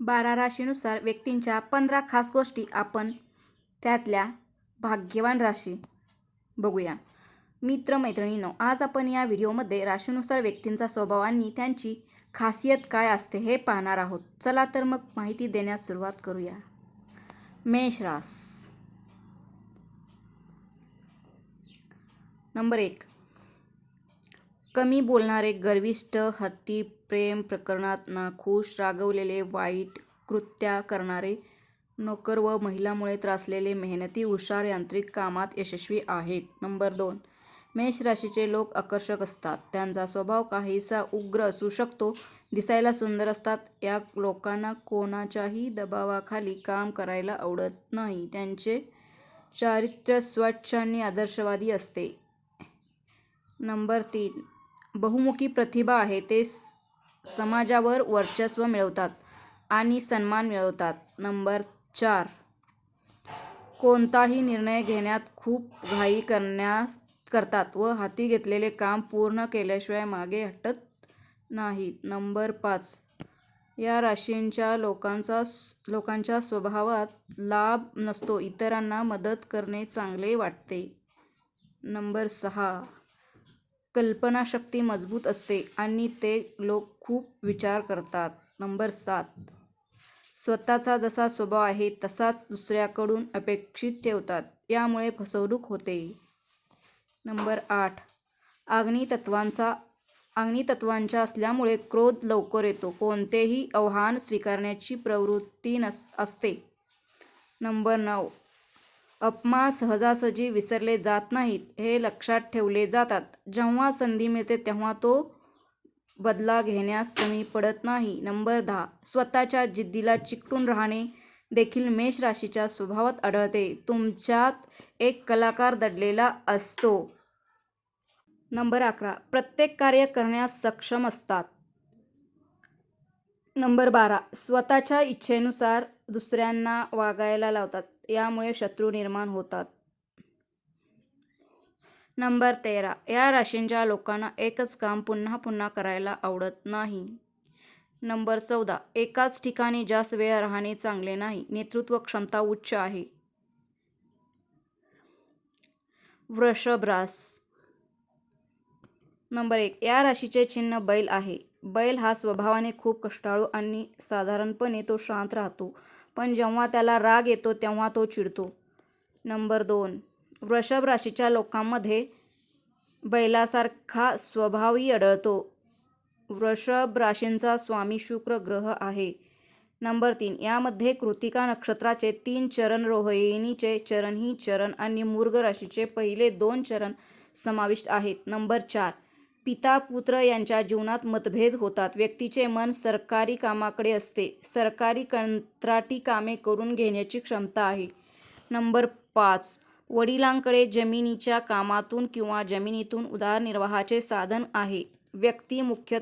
बारा राशीनुसार व्यक्तींच्या पंधरा खास गोष्टी आपण त्यातल्या भाग्यवान राशी बघूया. मित्रमैत्रिणींनो आज आपण या व्हिडिओमध्ये राशीनुसार व्यक्तींचा स्वभाव आणि त्यांची खासियत काय असते हे पाहणार आहोत. चला तर मग माहिती देण्यास सुरुवात करूया. मेष रास. नंबर एक. कमी बोलणारे गर्विष्ठ हत्ती प्रेम प्रकरणात नाखूश रागवलेले वाईट कृत्या करणारे नोकर व महिलामुळे त्रासलेले मेहनती हुशार यांत्रिक कामात यशस्वी आहेत. नंबर दोन. मेष राशीचे लोक आकर्षक असतात. त्यांचा स्वभाव काहीसा उग्र असू शकतो दिसायला सुंदर असतात. या लोकांना कोणाच्याही दबावाखाली काम करायला आवडत नाही. त्यांचे चारित्र्य स्वच्छ आणि आदर्शवादी असते. नंबर तीन. बहुमुखी प्रतिभा आहे ते समाजावर वर्चस्व मिळवतात आणि सन्मान मिळवतात. नंबर चार. कोणताही निर्णय घेण्यात खूप घाई करण्यास करतात व हाती घेतलेले काम पूर्ण केल्याशिवाय मागे हटत नाहीत. नंबर पाच. या राशींच्या लोकांचा लोकांच्या स्वभावात लाभ नसतो इतरांना मदत करणे चांगले वाटते. नंबर सहा. कल्पनाशक्ती मजबूत असते आणि ते लोक खूप विचार करतात. नंबर सात. स्वतःचा जसा स्वभाव आहे तसाच दुसऱ्याकडून अपेक्षित ठेवतात. यामुळे फसवणूक होते. नंबर आठ. अग्नितत्वांचा अग्नितत्वांच्या असल्यामुळे क्रोध लवकर येतो. कोणतेही आव्हान स्वीकारण्याची प्रवृत्ती नस असते. नंबर नऊ. अपमा सहजासहजी विसरले जात नाहीत हे लक्षात ठेवले जातात. जेव्हा संधी मिळते तेव्हा तो बदला घेण्यास कमी पडत नाही. नंबर दहा. स्वतःच्या जिद्दीला चिकटून राहणे देखील मेष राशीच्या स्वभावात आढळते. तुमच्यात एक कलाकार दडलेला असतो. नंबर अकरा. प्रत्येक कार्य करण्यास सक्षम असतात. नंबर बारा. स्वतःच्या इच्छेनुसार दुसऱ्यांना वागायला लावतात. यामुळे शत्रू निर्माण होतात. नंबर तेरा. या राशींच्या लोकांना एकच काम पुन्हा पुन्हा करायला आवडत नाही. नंबर चौदा. एकाच ठिकाणी जास्त वेळ राहणे चांगले नाही. नेतृत्व क्षमता उच्च आहे. वृषभ रास. नंबर एक. या राशीचे चिन्ह बैल आहे. बैल हा स्वभावाने खूप कष्टाळू आणि साधारणपणे तो शांत राहतो. पण जेव्हा त्याला राग येतो तेव्हा तो चिडतो. नंबर दोन वृषभ राशीच्या लोकांमध्ये बैलासारखा स्वभावही आढळतो. वृषभ राशींचा स्वामी शुक्र ग्रह आहे. नंबर तीन यामध्ये कृतिका नक्षत्राचे तीन चरण रोहिणीचे चरण ही चरण आणि मूर्ग राशीचे पहिले दोन चरण समाविष्ट आहेत. नंबर चार पिता पुत्र यांच्या जीवनात मतभेद होतात. व्यक्तीचे मन सरकारी कामाकडे असते. सरकारी कंत्राटी कामे करून घेण्याची क्षमता आहे. नंबर पाच. वडिलांकडे जमिनीच्या कामातून किंवा जमिनीतून उदारनिर्वाहाचे साधन आहे. व्यक्ती मुख्य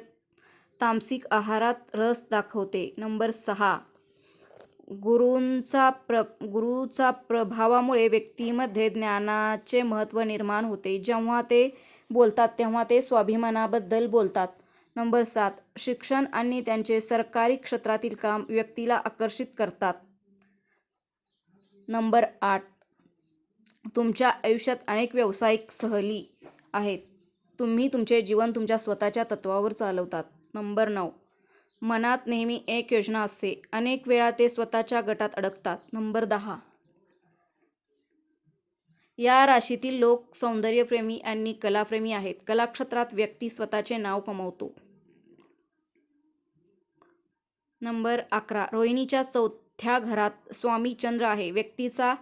तामसिक आहारात रस दाखवते. नंबर सहा. गुरूंचा प्र गुरुचा प्रभावामुळे व्यक्तीमध्ये ज्ञानाचे महत्त्व निर्माण होते. जेव्हा ते बोलतात तेव्हा ते स्वाभिमानाबद्दल बोलतात. नंबर सात शिक्षण आणि त्यांचे सरकारी क्षेत्रातील काम व्यक्तीला आकर्षित करतात. नंबर आठ तुमच्या आयुष्यात अनेक व्यावसायिक सहली आहेत. तुम्ही तुमचे जीवन तुमच्या स्वतःच्या तत्वावर चालवतात. नंबर नऊ मनात नेहमी एक योजना असते. अनेक वेळा ते स्वतःच्या गटात अडकतात. नंबर दहा या राशीतील लोक सौंदर्यप्रेमी आणि कलाप्रेमी आहेत. कलाक्षेत्रात व्यक्ती स्वतःचे नाव कमवतो. नंबर अकरा. रोहिणीच्या चौथ्या घरात स्वामी चंद्र आहे. व्यक्तीचा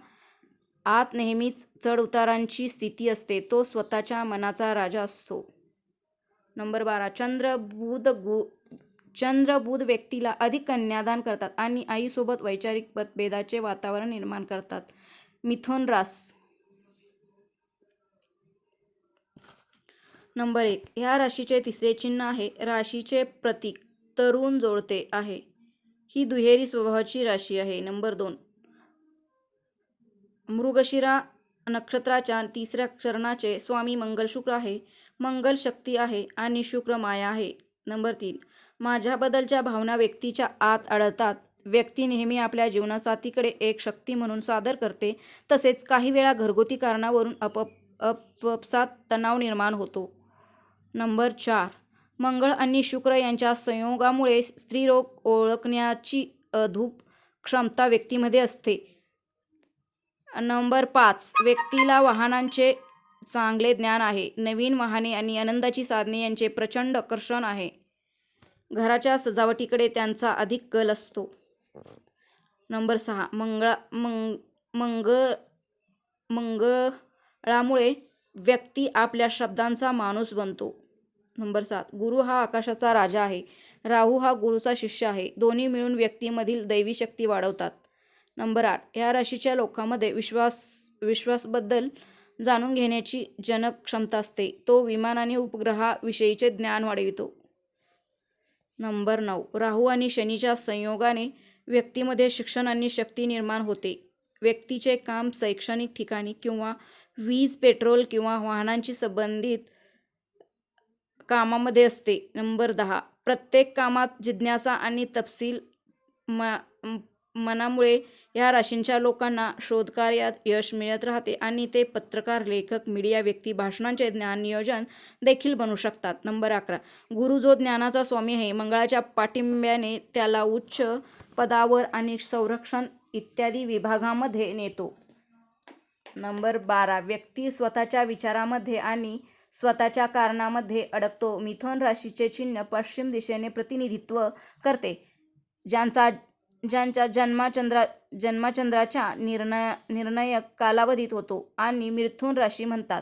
आत नेहमीच चढउतारांची स्थिती असते. तो स्वतःच्या मनाचा राजा असतो. नंबर बारा. चंद्र बुध गु चंद्र बुध व्यक्तीला अधिक कन्यादान करतात आणि आईसोबत वैचारिक मतभेदाचे वातावरण निर्माण करतात. मिथुन रास. नंबर एक ह्या राशीचे तिसरे चिन्ह आहे. राशीचे प्रतीक तरुण जोडते आहे. ही दुहेरी स्वभावाची राशी आहे. नंबर दोन मृगशिरा नक्षत्राच्या तिसऱ्या चरणाचे स्वामी मंगल शुक्र आहे. मंगल शक्ती आहे आणि शुक्र माया आहे. नंबर तीन माझ्याबद्दलच्या भावना व्यक्तीच्या आत आढळतात. व्यक्ती नेहमी आपल्या जीवनसाथीकडे एक शक्ती म्हणून सादर करते. तसेच काही वेळा घरगुती कारणावरून अप अपसात तणाव निर्माण होतो. नंबर चार. मंगळ आणि शुक्र यांच्या संयोगामुळे स्त्रीरोग ओळखण्याची अधूप क्षमता व्यक्तीमध्ये असते. नंबर पाच. व्यक्तीला वाहनांचे चांगले ज्ञान आहे. नवीन वाहने आणि आनंदाची साधने यांचे प्रचंड आकर्षण आहे. घराच्या सजावटीकडे त्यांचा अधिक कल असतो. नंबर सहा. मंगळा मंग मंगळ मंगळामुळे व्यक्ती आपल्या शब्दांचा माणूस बनतो. नंबर सात गुरु हा आकाशाचा राजा आहे. राहू हा गुरुचा शिष्य आहे. दोन्ही मिळून व्यक्तीमधील दैवी शक्ती वाढवतात. नंबर आठ या राशीच्या लोकांमध्ये विश्वास विश्वासबद्दल जाणून घेण्याची जनक क्षमता असते. तो विमान आणि उपग्रहाविषयीचे ज्ञान वाढवितो. नंबर नऊ राहू आणि शनीच्या संयोगाने व्यक्तीमध्ये शिक्षण आणि शक्ती निर्माण होते. व्यक्तीचे काम शैक्षणिक ठिकाणी किंवा वीज पेट्रोल किंवा वाहनांशी संबंधित कामामध्ये असते. नंबर दहा. प्रत्येक कामात जिज्ञासा आणि तपशील म मनामुळे या राशींच्या लोकांना शोधकार्यात यश मिळत राहते आणि ते पत्रकार लेखक मीडिया व्यक्ती भाषणांचे ज्ञान नियोजन देखील बनू शकतात. नंबर अकरा. गुरु जो ज्ञानाचा स्वामी आहे मंगळाच्या पाठिंब्याने त्याला उच्च पदावर आणि संरक्षण इत्यादी विभागामध्ये नेतो. नंबर बारा. व्यक्ती स्वतःच्या विचारामध्ये आणि स्वतःच्या कारणामध्ये अडकतो. मिथुन राशीचे चिन्ह पश्चिम दिशेने प्रतिनिधित्व करते. ज्यांचा ज्यांच्या जन्माचंद्रा जन्माचंद्राच्या निर्णय निर्णायक कालावधीत होतो आणि मिथुन राशी म्हणतात.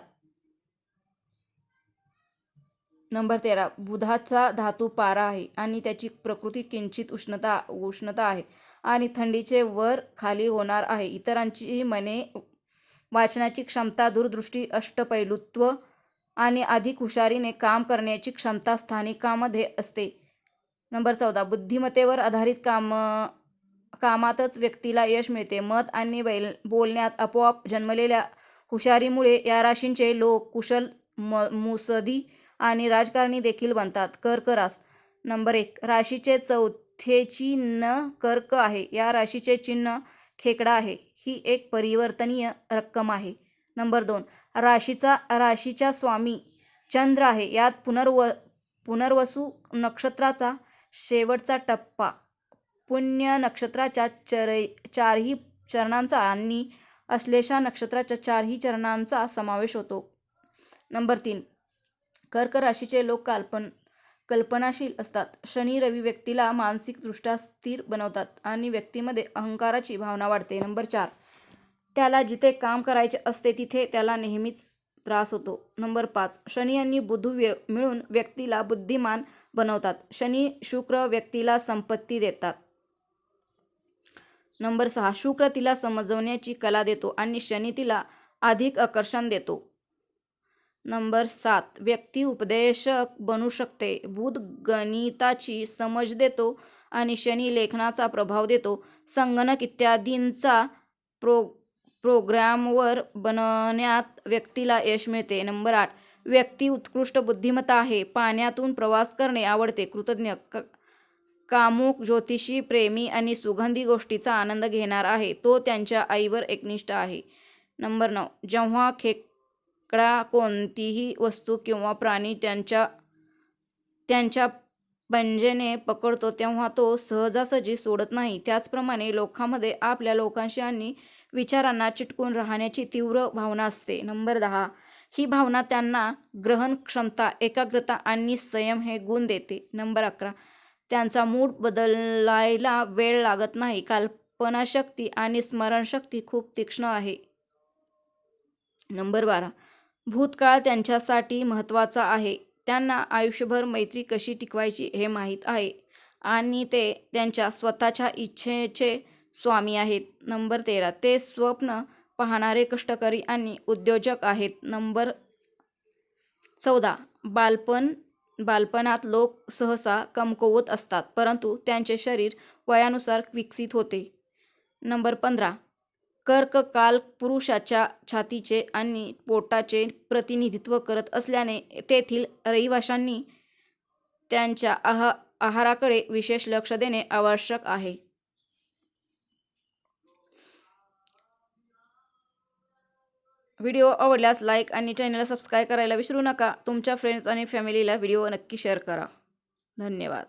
नंबर तेरा. बुधाचा धातू पारा आहे आणि त्याची प्रकृती किंचित उष्णता उष्णता आहे आणि थंडीचे वर खाली होणार आहे. इतरांची मने वाचनाची क्षमता दूरदृष्टी अष्टपैलुत्व आणि अधिक हुशारीने काम करण्याची क्षमता स्थानिकामध्ये असते. नंबर चौदा. बुद्धिमत्तेवर आधारित काम कामातच व्यक्तीला यश मिळते. मत आणि बैल बोलण्यात आपोआप जन्मलेल्या हुशारीमुळे या राशींचे लोक कुशल म मुसदी आणि राजकारणी देखील बनतात. कर्क रास नंबर एक. राशीचे चौथे चिन्ह कर्क आहे. या राशीचे चिन्ह खेकडा आहे. ही एक परिवर्तनीय रक्कम आहे. नंबर दोन. राशीचा राशीच्या स्वामी चंद्र आहे. यात पुनर्व पुनर्वसू नक्षत्राचा शेवटचा टप्पा पुण्य नक्षत्राच्या चर चारही चरणांचा आणि अश्लेषा नक्षत्राच्या चारही चरणांचा समावेश होतो. नंबर तीन. कर्क राशीचे लोक काल्पन कल्पनाशील असतात. शनी रवी व्यक्तीला मानसिकदृष्ट्या स्थिर बनवतात आणि व्यक्तीमध्ये अहंकाराची भावना वाढते. नंबर चार. त्याला जिथे काम करायचे असते तिथे त्याला नेहमीच त्रास होतो. नंबर पाच शनी आणि बुधू व्य मिळून व्यक्तीला बुद्धिमान बनवतात. शनी शुक्र व्यक्तीला संपत्ती देतात. नंबर सहा शुक्र तिला समजवण्याची कला देतो आणि शनी तिला अधिक आकर्षण देतो. नंबर सात व्यक्ती उपदेशक बनू शकते. बुध गणिताची समज देतो आणि शनी लेखनाचा प्रभाव देतो. संगणक इत्यादींचा प्रो प्रोग्रॅमवर बनवण्यात व्यक्तीला यश मिळते. नंबर आठ व्यक्ती उत्कृष्ट बुद्धिमत्ता आहे. पाण्यातून प्रवास करणे आवडते. कृतज्ञ क कामुक ज्योतिषी प्रेमी आणि सुगंधी गोष्टीचा आनंद घेणार आहे. तो त्यांच्या आईवर एकनिष्ठ आहे. नंबर नऊ जेव्हा खेकडा कोणतीही वस्तू किंवा प्राणी त्यांच्या त्यांच्या पंजेने पकडतो तेव्हा तो सहजासहजी सोडत नाही. त्याचप्रमाणे लोकांमध्ये आपल्या लोकांशी आणि विचारांना चिटकून राहण्याची तीव्र भावना असते. नंबर दहा ही भावना त्यांना ग्रहण क्षमता एकाग्रता आणि संयम हे गुण देते. नंबर अकरा त्यांचा मूड बदलायला वेळ लागत नाही. कल्पनाशक्ती आणि स्मरणशक्ती खूप तीक्ष्ण आहे. नंबर बारा भूतकाळ त्यांच्यासाठी महत्त्वाचा आहे. त्यांना आयुष्यभर मैत्री कशी टिकवायची हे माहीत आहे आणि ते त्यांच्या स्वतःच्या इच्छेचे स्वामी आहेत. नंबर तेरा. ते स्वप्न पाहणारे कष्टकरी आणि उद्योजक आहेत. नंबर चौदा. बालपण बालपणात लोक सहसा कमकुवत असतात परंतु त्यांचे शरीर वयानुसार विकसित होते. नंबर पंधरा. कर्क काल पुरुषाच्या छातीचे आणि पोटाचे प्रतिनिधित्व करत असल्याने तेथील रहिवाशांनी त्यांच्या आहा आहाराकडे विशेष लक्ष देणे आवश्यक आहे. व्हिडिओ आवडल्यास लाईक आणि चॅनलला सबस्क्राईब करायला विसरू नका. तुमच्या फ्रेंड्स आणि फॅमिलीला व्हिडिओ नक्की शेअर करा. धन्यवाद.